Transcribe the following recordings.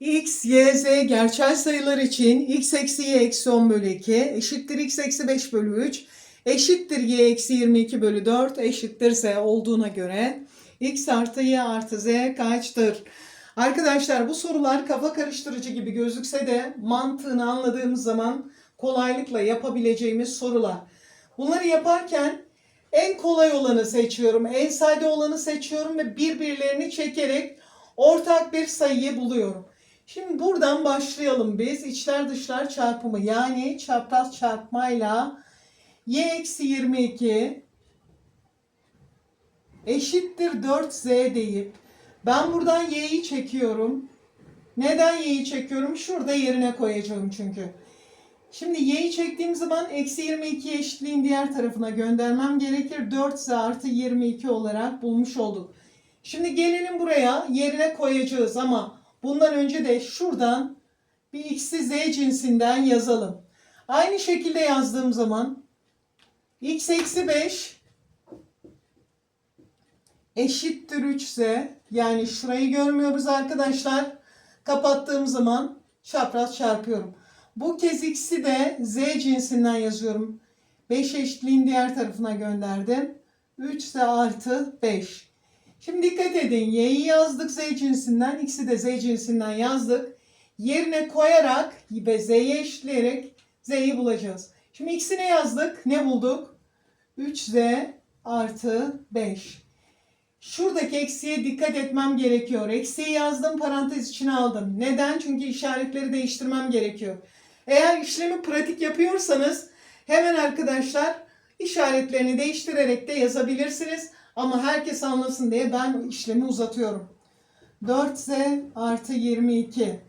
x, y, z gerçel sayılar için x eksi y eksi 10 bölü 2 eşittir x eksi 5 bölü 3 eşittir y eksi 22 bölü 4 eşittir z olduğuna göre x artı y artı z kaçtır? Arkadaşlar bu sorular kafa karıştırıcı gibi gözükse de mantığını anladığımız zaman kolaylıkla yapabileceğimiz sorular. Bunları yaparken en kolay olanı seçiyorum, en sade olanı seçiyorum ve birbirlerini çekerek ortak bir sayıyı buluyorum. Şimdi buradan başlayalım biz. İçler dışlar çarpımı yani çapraz çarpmayla y eksi 22 eşittir 4z deyip ben buradan y'yi çekiyorum. Neden y'yi çekiyorum? Şurada yerine koyacağım çünkü. Şimdi y'yi çektiğim zaman eksi 22 eşitliğin diğer tarafına göndermem gerekir. 4z artı 22 olarak bulmuş olduk. Şimdi gelelim buraya yerine koyacağız ama bundan önce de şuradan bir x'i z cinsinden yazalım. Aynı şekilde yazdığım zaman x eksi 5 eşittir 3z. Yani şurayı görmüyoruz arkadaşlar. Kapattığım zaman çapraz çarpıyorum. Bu kez x'i de z cinsinden yazıyorum. 5 eşitliğin diğer tarafına gönderdim. 3z artı 5. Şimdi dikkat edin. Y'yi yazdık z cinsinden. X'i de z cinsinden yazdık. Yerine koyarak ve z'ye eşitleyerek z'yi bulacağız. Şimdi x'i ne yazdık? Ne bulduk? 3z artı 5. Şuradaki eksiye dikkat etmem gerekiyor. Eksiği yazdım parantez içine aldım. Neden? Çünkü işaretleri değiştirmem gerekiyor. Eğer işlemi pratik yapıyorsanız hemen arkadaşlar işaretlerini değiştirerek de yazabilirsiniz. Ama herkes anlasın diye ben işlemi uzatıyorum. 4z artı 22.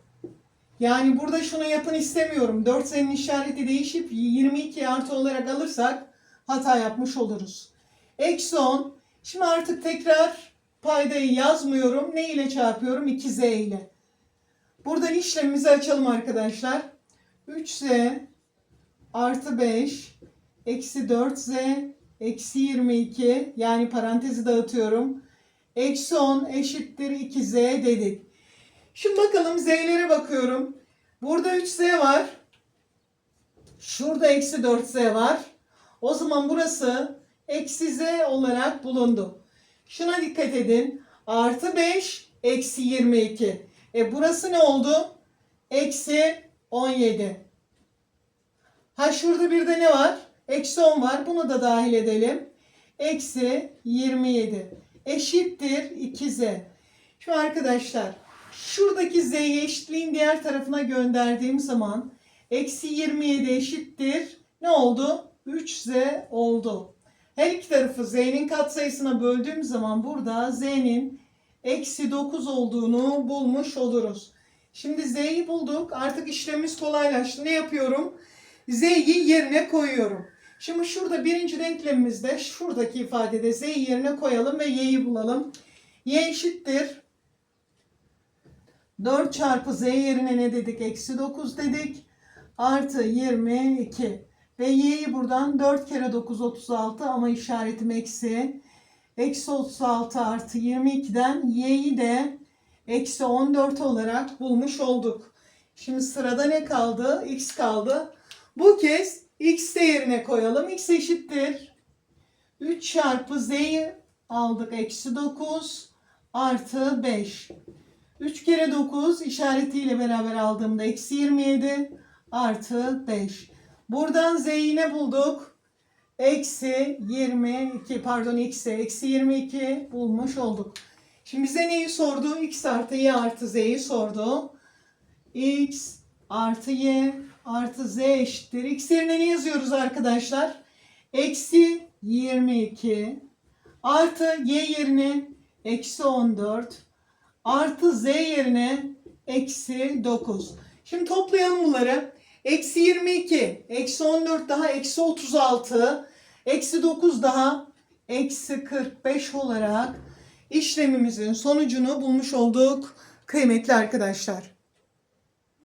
Yani burada şunu yapın istemiyorum. 4z'nin işareti değişip 22 artı olarak alırsak hata yapmış oluruz. Eksi 10. Şimdi artık tekrar paydayı yazmıyorum. Ne ile çarpıyorum? 2z ile. Buradan işlemimizi açalım arkadaşlar. 3z artı 5 eksi 4z eksi 22 yani parantezi dağıtıyorum. Eksi 10 eşittir 2z dedik. Şimdi bakalım z'lere bakıyorum. Burada 3z var. Şurada eksi 4z var. O zaman burası eksi z olarak bulundu. Şuna dikkat edin. Artı 5 eksi 22. E burası ne oldu? Eksi 17. Ha şurada bir de ne var? Eksi 10 var. Bunu da dahil edelim. Eksi 27. Eşittir 2z. Şu arkadaşlar şuradaki z'yi eşitliğin diğer tarafına gönderdiğim zaman eksi 27 eşittir. Ne oldu? 3z oldu. Her iki tarafı z'nin katsayısına böldüğüm zaman burada z'nin eksi 9 olduğunu bulmuş oluruz. Şimdi z'yi bulduk. Artık işlemimiz kolaylaştı. Ne yapıyorum? z'yi yerine koyuyorum. Şimdi şurada birinci denklemimizde şuradaki ifadede z'yi yerine koyalım ve y'yi bulalım. y eşittir. 4 çarpı z yerine ne dedik? Eksi 9 dedik. Artı 22. Ve y'yi buradan 4 kere 9 36 ama işaretim eksi. Eksi 36 artı 22'den y'yi de eksi 14 olarak bulmuş olduk. Şimdi sırada ne kaldı? x kaldı. Bu kez x değerine koyalım. x eşittir. 3 çarpı z'yi aldık. Eksi 9 artı 5. 3 kere 9 işaretiyle beraber aldığımda eksi 27 artı 5. Buradan z'yi ne bulduk? Eksi 22 pardon x'e eksi 22 bulmuş olduk. Şimdi bize neyi sordu? x artı y artı z'yi sordu. x artı y artı z eşittir. X yerine ne yazıyoruz arkadaşlar? Eksi 22 artı y yerine eksi 14 artı z yerine eksi 9. Şimdi toplayalım bunları. Eksi 22, eksi 14 daha eksi 36, eksi 9 daha eksi 45 olarak işlemimizin sonucunu bulmuş olduk kıymetli arkadaşlar.